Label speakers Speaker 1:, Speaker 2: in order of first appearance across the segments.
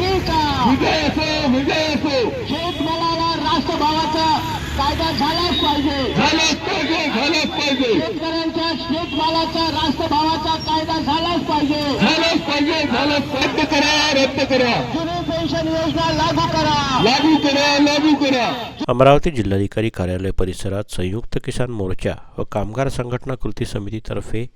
Speaker 1: विजय असो विजय असो
Speaker 2: शेतमालाला राष्ट्रभावाचा कायदा झालाच पाहिजे.
Speaker 1: झालंच पाहिजे झालंच पाहिजे.
Speaker 2: शेतकऱ्यांच्या शेतमालाचा राष्ट्रभावाचा कायदा झालाच पाहिजे.
Speaker 1: झालंच पाहिजे झालंच रद्द करा रद्द करा.
Speaker 2: जुनी पेन्शन योजना लागू करा.
Speaker 1: लागू करा लागू करा.
Speaker 3: अमरावती जिल्हाधिकारी कार्यालय परिसरात संयुक्त किसान मोर्चा व कामगार संघटना कृती समितीतर्फे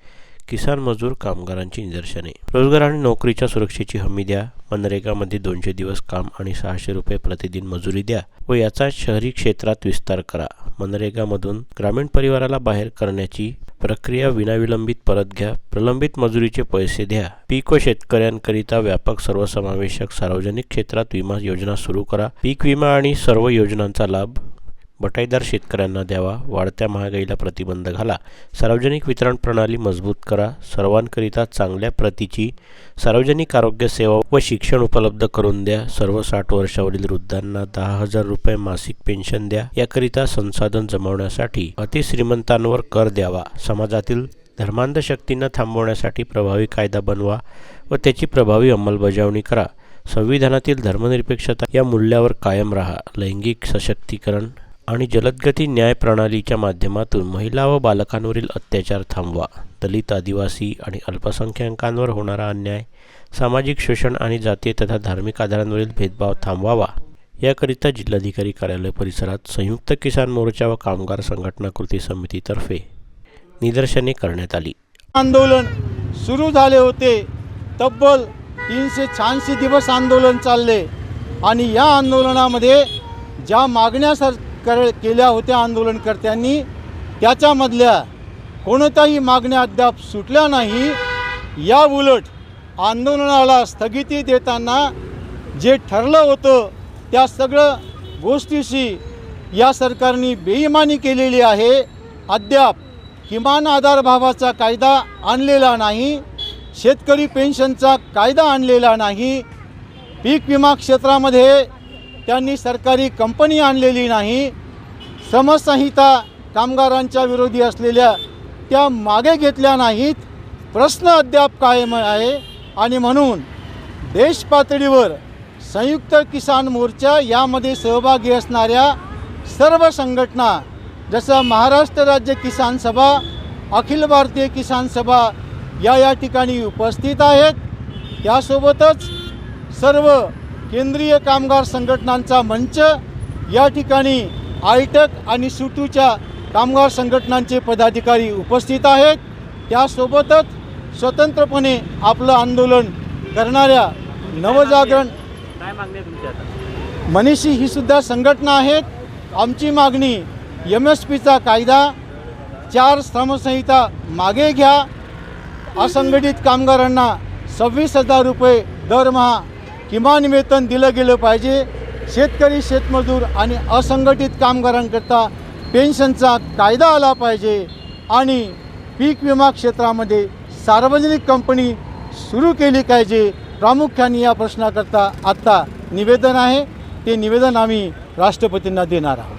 Speaker 3: किसान मजूर कामगारांची निदर्शने. रोजगार आणि नोकरीच्या सुरक्षेची हमी द्या. मनरेगामध्ये दोनशे दिवस काम आणि सहाशे रुपये प्रतिदिन मजुरी द्या व याचा शहरी क्षेत्रात विस्तार करा. मनरेगामधून ग्रामीण परिवाराला बाहेर करण्याची प्रक्रिया विनाविलंबित परत घ्या. प्रलंबित मजुरीचे पैसे द्या. पीक व शेतकऱ्यांकरिता व्यापक सर्वसमावेशक सार्वजनिक क्षेत्रात विमा योजना सुरू करा. पीक विमा आणि सर्व योजनांचा लाभ बटाईदार शेतकऱ्यांना द्यावा वाढत्या महागाईला प्रतिबंध घाला सार्वजनिक वितरण प्रणाली मजबूत करा सर्वांकरिता चांगल्या प्रतीची सार्वजनिक आरोग्य सेवा व शिक्षण उपलब्ध करून द्या सर्व साठ वर्षावरील वृद्धांना दहा हजार रुपये मासिक पेन्शन द्या याकरिता संसाधन जमवण्यासाठी अतिश्रीमंतांवर कर द्यावा समाजातील धर्मांध शक्तींना थांबवण्यासाठी प्रभावी कायदा बनवा व त्याची प्रभावी अंमलबजावणी करा संविधानातील धर्मनिरपेक्षता या मूल्यावर कायम राहा लैंगिक सशक्तीकरण आणि जलदगती न्याय प्रणालीच्या माध्यमातून महिला व बालकांवरील अत्याचार थांबवा. दलित आदिवासी आणि अल्पसंख्याकांवर होणारा अन्याय सामाजिक शोषण आणि जातीय तथा धार्मिक आधारांवरील भेदभाव थांबवावा. याकरिता जिल्हाधिकारी कार्यालय परिसरात संयुक्त किसान मोर्चा व कामगार संघटना कृती समितीतर्फे निदर्शने करण्यात आली.
Speaker 4: आंदोलन सुरू झाले होते. तब्बल तीनशे शहाऐंशी दिवस आंदोलन चालले आणि या आंदोलनामध्ये ज्या मागण्यासार कर केल्या होत्या आंदोलनकर्त्यांनी त्याच्यामधल्या कोणत्याही मागण्या अद्याप सुटल्या नाही. या उलट आंदोलनाला स्थगिती देताना जे ठरलं होतं त्या सगळं गोष्टीशी या सरकारने बेईमानी केलेली आहे. अद्याप किमान आधारभावाचा कायदा आणलेला नाही. शेतकरी पेन्शनचा कायदा आणलेला नाही. पीक विमा क्षेत्रामध्ये त्यांनी सरकारी कंपनी आणलेली नाही समसंहिता कामगारांच्या विरोधी असलेल्या त्या मागे घेतल्या नाहीत प्रश्न अद्याप कायम आहे. आणि म्हणून देश पातळीवर संयुक्त किसान मोर्चा यामध्ये सहभागी असणाऱ्या सर्व संघटना जसं महाराष्ट्र राज्य किसान सभा अखिल भारतीय किसान सभा या या ठिकाणी उपस्थित आहेत. त्यासोबतच सर्व केंद्रीय कामगार संघटनांचा मंच. या ठिकाणी आयटक आणि सुटूच्या कामगार संघटनांचे पदाधिकारी उपस्थित आहेत. त्यासोबतच स्वतंत्रपणे आपलं आंदोलन करणाऱ्या नवजागरण मनीषी ही सुद्धा संघटना आहेत. आमची मागणी एम एस पीचा कायदा चार श्रमसंहिता मागे घ्या. असंघटित कामगारांना सव्वीस हजार रुपये दरमहा किमान वेतन दिलं गेलं पाहिजे. शेतकरी शेतमजूर आणि असंघटित कामगारांकरता पेन्शनचा कायदा आला पाहिजे आणि पीक विमा क्षेत्रामध्ये सार्वजनिक कंपनी सुरू केली पाहिजे प्रामुख्याने या प्रश्नाकरता आत्ता निवेदन आहे. ते निवेदन आम्ही राष्ट्रपतींना देणार आहोत.